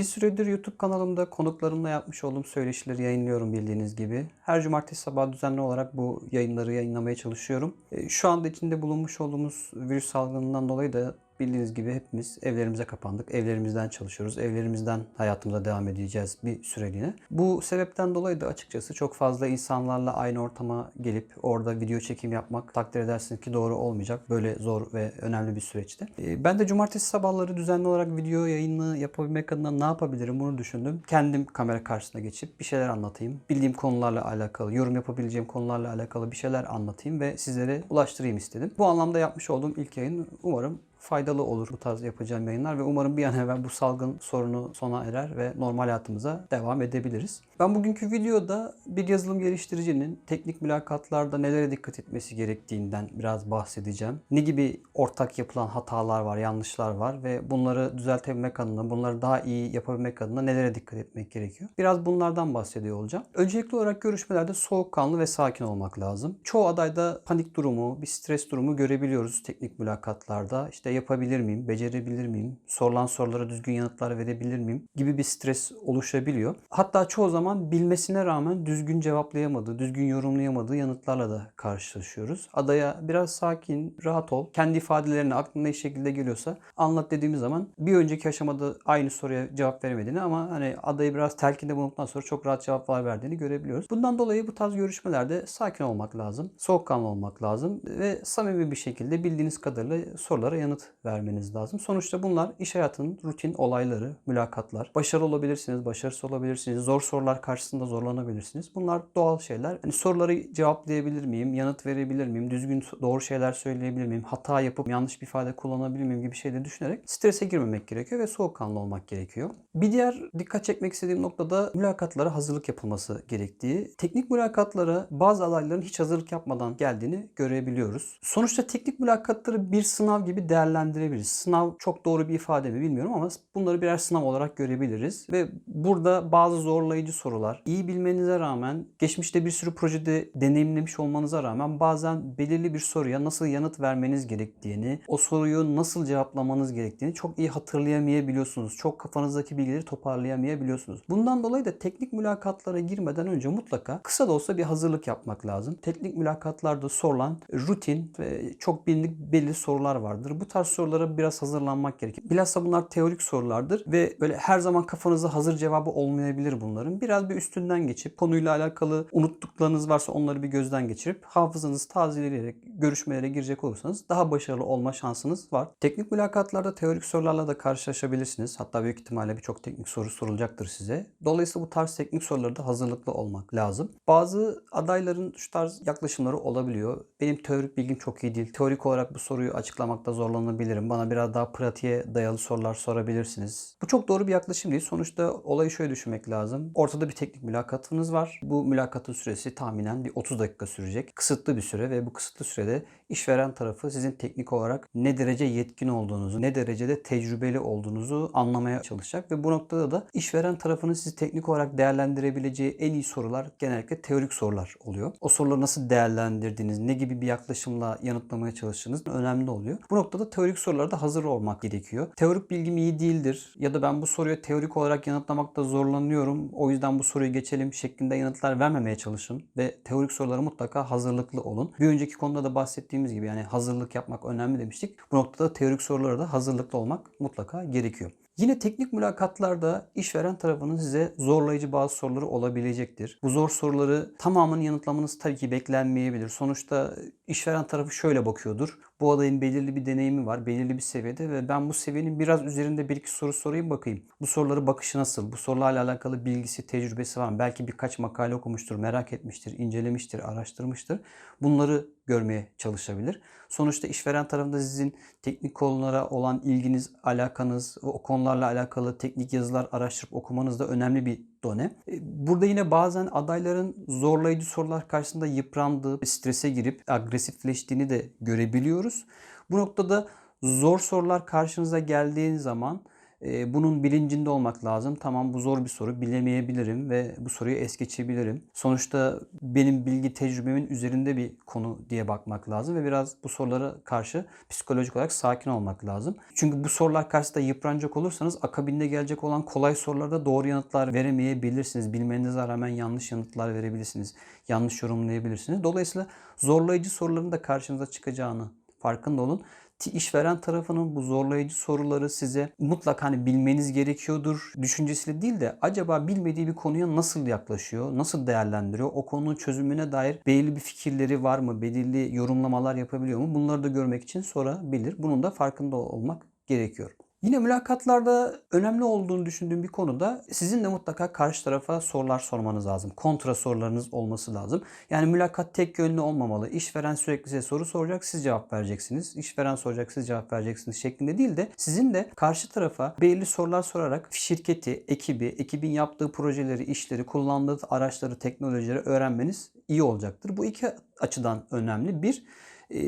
Bir süredir YouTube kanalımda konuklarımla yapmış olduğum söyleşileri yayınlıyorum bildiğiniz gibi. Her cumartesi sabahı düzenli olarak bu yayınları yayınlamaya çalışıyorum. E, Şu anda içinde bulunmuş olduğumuz virüs salgınından dolayı da bildiğiniz gibi hepimiz evlerimize kapandık. Evlerimizden çalışıyoruz. Evlerimizden hayatımıza devam edeceğiz bir süreliğine. Bu sebepten dolayı da açıkçası çok fazla insanlarla aynı ortama gelip orada video çekim yapmak takdir edersiniz ki doğru olmayacak. Böyle zor ve önemli bir süreçte. E, Ben de cumartesi sabahları düzenli olarak video yayını yapabilmek adına ne yapabilirim bunu düşündüm. Kendim kamera karşısına geçip bir şeyler anlatayım. Bildiğim konularla alakalı, yorum yapabileceğim konularla alakalı bir şeyler anlatayım ve sizlere ulaştırayım istedim. Bu anlamda yapmış olduğum ilk yayın umarım faydalı olur bu tarz yapacağım yayınlar ve umarım bir an evvel bu salgın sorunu sona erer ve normal hayatımıza devam edebiliriz. Ben bugünkü videoda bir yazılım geliştiricinin teknik mülakatlarda nelere dikkat etmesi gerektiğinden biraz bahsedeceğim. Ne gibi ortak yapılan hatalar var, yanlışlar var ve bunları düzeltebilmek adına, bunları daha iyi yapabilmek adına nelere dikkat etmek gerekiyor? Biraz bunlardan bahsediyor olacağım. Öncelikli olarak görüşmelerde soğukkanlı ve sakin olmak lazım. Çoğu adayda panik durumu, bir stres durumu görebiliyoruz teknik mülakatlarda. İşte yapabilir miyim, becerebilir miyim, sorulan sorulara düzgün yanıtlar verebilir miyim gibi bir stres oluşabiliyor. Hatta çoğu zaman bilmesine rağmen düzgün cevaplayamadığı, düzgün yorumlayamadığı yanıtlarla da karşılaşıyoruz. Adaya biraz sakin, rahat ol. Kendi ifadelerini aklına ne şekilde geliyorsa anlat dediğimiz zaman bir önceki aşamada aynı soruya cevap veremediğini ama hani adayı biraz telkinde bulunduktan sonra çok rahat cevaplar verdiğini görebiliyoruz. Bundan dolayı bu tarz görüşmelerde sakin olmak lazım, soğukkanlı olmak lazım ve samimi bir şekilde bildiğiniz kadarıyla sorulara yanıt vermeniz lazım. Sonuçta bunlar iş hayatının rutin olayları, mülakatlar. Başarılı olabilirsiniz, başarısız olabilirsiniz, zor sorular karşısında zorlanabilirsiniz. Bunlar doğal şeyler. Hani soruları cevaplayabilir miyim, yanıt verebilir miyim, düzgün doğru şeyler söyleyebilir miyim, hata yapıp yanlış bir ifade kullanabilir miyim gibi şeyleri düşünerek strese girmemek gerekiyor ve soğukkanlı olmak gerekiyor. Bir diğer dikkat çekmek istediğim noktada mülakatlara hazırlık yapılması gerektiği. Teknik mülakatlara bazı adayların hiç hazırlık yapmadan geldiğini görebiliyoruz. Sonuçta teknik mülakatları bir sınav gibi değerlendirebiliriz. Sınav çok doğru bir ifade mi bilmiyorum ama bunları birer sınav olarak görebiliriz. Ve burada bazı zorlayıcı sorular, iyi bilmenize rağmen, geçmişte bir sürü projede deneyimlemiş olmanıza rağmen bazen belirli bir soruya nasıl yanıt vermeniz gerektiğini, o soruyu nasıl cevaplamanız gerektiğini çok iyi hatırlayamayabiliyorsunuz. Çok kafanızdaki bilgileri toparlayamayabiliyorsunuz. Bundan dolayı da teknik mülakatlara girmeden önce mutlaka kısa da olsa bir hazırlık yapmak lazım. Teknik mülakatlarda sorulan rutin ve çok bilindik belli sorular vardır. Bu tarz sorulara biraz hazırlanmak gerekir. Bilhassa bunlar teorik sorulardır ve böyle her zaman kafanızda hazır cevabı olmayabilir bunların. Biraz bir üstünden geçip konuyla alakalı unuttuklarınız varsa onları bir gözden geçirip hafızanızı tazeleyerek görüşmelere girecek olursanız daha başarılı olma şansınız var. Teknik mülakatlarda teorik sorularla da karşılaşabilirsiniz. Hatta büyük ihtimalle birçok teknik soru sorulacaktır size. Dolayısıyla bu tarz teknik sorularda hazırlıklı olmak lazım. Bazı adayların şu tarz yaklaşımları olabiliyor. Benim teorik bilgim çok iyi değil. Teorik olarak bu soruyu açıklamakta zorlanabilirim. Bana biraz daha pratiğe dayalı sorular sorabilirsiniz. Bu çok doğru bir yaklaşım değil. Sonuçta olayı şöyle düşünmek lazım. Ortada bir teknik mülakatınız var. Bu mülakatın süresi tahminen bir 30 dakika sürecek. Kısıtlı bir süre ve bu kısıtlı sürede işveren tarafı sizin teknik olarak ne derece yetkin olduğunuzu, ne derecede tecrübeli olduğunuzu anlamaya çalışacak ve bu noktada da işveren tarafının sizi teknik olarak değerlendirebileceği en iyi sorular genellikle teorik sorular oluyor. O soruları nasıl değerlendirdiğiniz, ne gibi bir yaklaşımla yanıtlamaya çalıştığınız önemli oluyor. Bu noktada teorik sorularda hazır olmak gerekiyor. Teorik bilgim iyi değildir ya da ben bu soruya teorik olarak yanıtlamakta zorlanıyorum. O yüzden bu soruyu geçelim şeklinde yanıtlar vermemeye çalışın ve teorik sorulara mutlaka hazırlıklı olun. Bir önceki konuda da bahsettiğimiz gibi yani hazırlık yapmak önemli demiştik. Bu noktada teorik sorulara da hazırlıklı olmak mutlaka gerekiyor. Yine teknik mülakatlarda işveren tarafının size zorlayıcı bazı soruları olabilecektir. Bu zor soruları tamamını yanıtlamanız tabii ki beklenmeyebilir. Sonuçta işveren tarafı şöyle bakıyordur. Bu adayın belirli bir deneyimi var, belirli bir seviyede ve ben bu seviyenin biraz üzerinde bir iki soru sorayım bakayım. Bu soruları bakışı nasıl? Bu sorularla alakalı bilgisi, tecrübesi var mı? Belki birkaç makale okumuştur, merak etmiştir, incelemiştir, araştırmıştır. Bunları görmeye çalışabilir. Sonuçta işveren tarafında sizin teknik konulara olan ilginiz, alakanız o konularla alakalı teknik yazılar araştırıp okumanız da önemli bir done. E, Burada yine bazen adayların zorlayıcı sorular karşısında yıprandığı, strese girip agresifleştiğini de görebiliyoruz. Bu noktada zor sorular karşınıza geldiği zaman e, bunun bilincinde olmak lazım. Tamam bu zor bir soru. Bilemeyebilirim ve bu soruyu es geçebilirim. Sonuçta benim bilgi tecrübemin üzerinde bir konu diye bakmak lazım ve biraz bu sorulara karşı psikolojik olarak sakin olmak lazım. Çünkü bu sorular karşısında yıpranacak olursanız akabinde gelecek olan kolay sorularda doğru yanıtlar veremeyebilirsiniz. Bilmenize rağmen yanlış yanıtlar verebilirsiniz. Yanlış yorumlayabilirsiniz. Dolayısıyla zorlayıcı soruların da karşınıza çıkacağını farkında olun. İşveren tarafının bu zorlayıcı soruları size mutlaka hani bilmeniz gerekiyordur düşüncesiyle değil de acaba bilmediği bir konuya nasıl yaklaşıyor, nasıl değerlendiriyor, o konunun çözümüne dair belirli bir fikirleri var mı, belirli yorumlamalar yapabiliyor mu? Bunları da görmek için sorabilir. Bunun da farkında olmak gerekiyor. Yine mülakatlarda önemli olduğunu düşündüğüm bir konu da sizin de mutlaka karşı tarafa sorular sormanız lazım. Kontra sorularınız olması lazım. Yani mülakat tek yönlü olmamalı. İşveren sürekli size soru soracak, siz cevap vereceksiniz. İşveren soracak, siz cevap vereceksiniz şeklinde değil de sizin de karşı tarafa belirli sorular sorarak şirketi, ekibi, ekibin yaptığı projeleri, işleri, kullandığı araçları, teknolojileri öğrenmeniz iyi olacaktır. Bu iki açıdan önemli. Bir,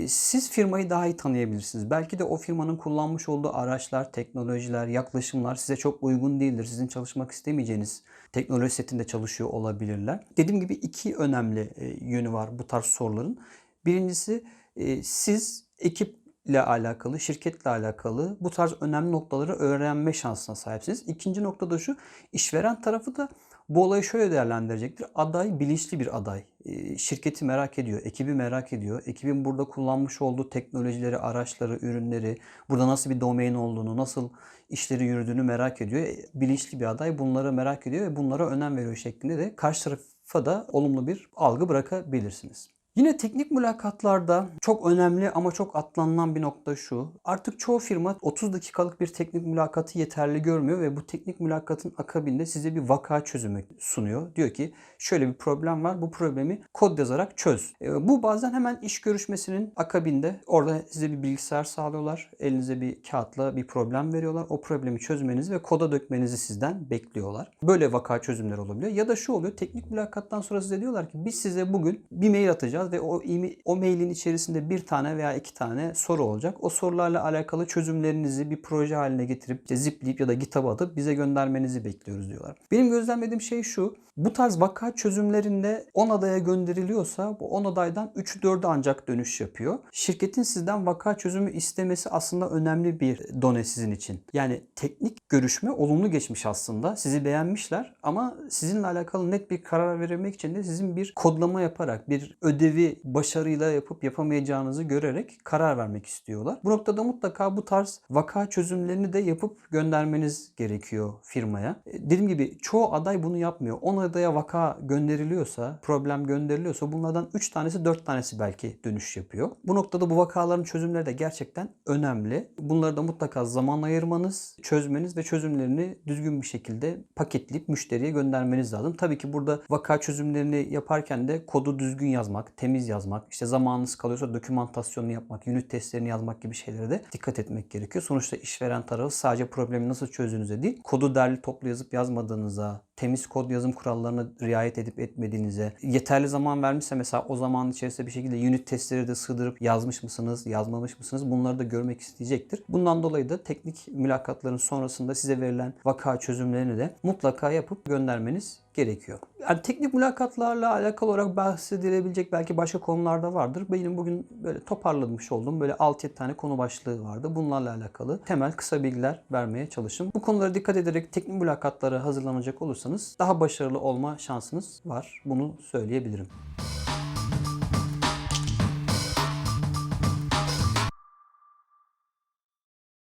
siz firmayı daha iyi tanıyabilirsiniz. Belki de o firmanın kullanmış olduğu araçlar, teknolojiler, yaklaşımlar size çok uygun değildir. Sizin çalışmak istemeyeceğiniz teknoloji setinde çalışıyor olabilirler. Dediğim gibi iki önemli e, yönü var bu tarz soruların. Birincisi e, siz ekiple alakalı, şirketle alakalı bu tarz önemli noktaları öğrenme şansına sahipsiniz. İkinci nokta da şu, işveren tarafı da bu olayı şöyle değerlendirecektir. Aday bilinçli bir aday. E, Şirketi merak ediyor, ekibi merak ediyor. Ekibin burada kullanmış olduğu teknolojileri, araçları, ürünleri, burada nasıl bir domain olduğunu, nasıl işleri yürüdüğünü merak ediyor. E, Bilinçli bir aday bunları merak ediyor ve bunlara önem veriyor şeklinde de karşı tarafa da olumlu bir algı bırakabilirsiniz. Yine teknik mülakatlarda çok önemli ama çok atlanılan bir nokta şu. Artık çoğu firma 30 dakikalık bir teknik mülakatı yeterli görmüyor ve bu teknik mülakatın akabinde size bir vaka çözümü sunuyor. Diyor ki şöyle bir problem var bu problemi kod yazarak çöz. E, Bu bazen hemen iş görüşmesinin akabinde orada size bir bilgisayar sağlıyorlar. Elinize bir kağıtla bir problem veriyorlar. O problemi çözmenizi ve koda dökmenizi sizden bekliyorlar. Böyle vaka çözümleri olabiliyor. Ya da şu oluyor teknik mülakattan sonra size diyorlar ki biz size bugün bir mail atacağız ve o, o mailin içerisinde bir tane veya iki tane soru olacak. O sorularla alakalı çözümlerinizi bir proje haline getirip işte zipleyip ya da GitHub'a atıp bize göndermenizi bekliyoruz diyorlar. Benim gözlemlediğim şey şu. Bu tarz vaka çözümlerinde 10 adaya gönderiliyorsa bu 10 adaydan 3'ü 4'ü ancak dönüş yapıyor. Şirketin sizden vaka çözümü istemesi aslında önemli bir done sizin için. Yani teknik görüşme olumlu geçmiş aslında. Sizi beğenmişler ama sizinle alakalı net bir karar verebilmek için de sizin bir kodlama yaparak, bir ödevi başarıyla yapıp yapamayacağınızı görerek karar vermek istiyorlar. Bu noktada mutlaka bu tarz vaka çözümlerini de yapıp göndermeniz gerekiyor firmaya. E, Dediğim gibi çoğu aday bunu yapmıyor. 10 adaya vaka gönderiliyorsa, problem gönderiliyorsa bunlardan 3 tanesi 4 tanesi belki dönüş yapıyor. Bu noktada bu vakaların çözümleri de gerçekten önemli. Bunları da mutlaka zaman ayırmanız, çözmeniz ve çözümlerini düzgün bir şekilde paketleyip müşteriye göndermeniz lazım. Tabii ki burada vaka çözümlerini yaparken de kodu düzgün yazmak, temiz yazmak, işte zamanınız kalıyorsa dokümantasyonunu yapmak, unit testlerini yazmak gibi şeylere de dikkat etmek gerekiyor. Sonuçta işveren tarafı sadece problemi nasıl çözdüğünüze değil, kodu derli toplu yazıp yazmadığınıza, temiz kod yazım kurallarına riayet edip etmediğinize, yeterli zaman vermişse mesela o zaman içerisinde bir şekilde unit testleri de sığdırıp yazmış mısınız, yazmamış mısınız bunları da görmek isteyecektir. Bundan dolayı da teknik mülakatların sonrasında size verilen vaka çözümlerini de mutlaka yapıp göndermeniz gerekiyor. Yani teknik mülakatlarla alakalı olarak bahsedilebilecek belki başka konular da vardır. Benim bugün böyle toparlamış olduğum böyle 6-7 tane konu başlığı vardı. Bunlarla alakalı temel kısa bilgiler vermeye çalıştım. Bu konulara dikkat ederek teknik mülakatlara hazırlanacak olursanız daha başarılı olma şansınız var. Bunu söyleyebilirim.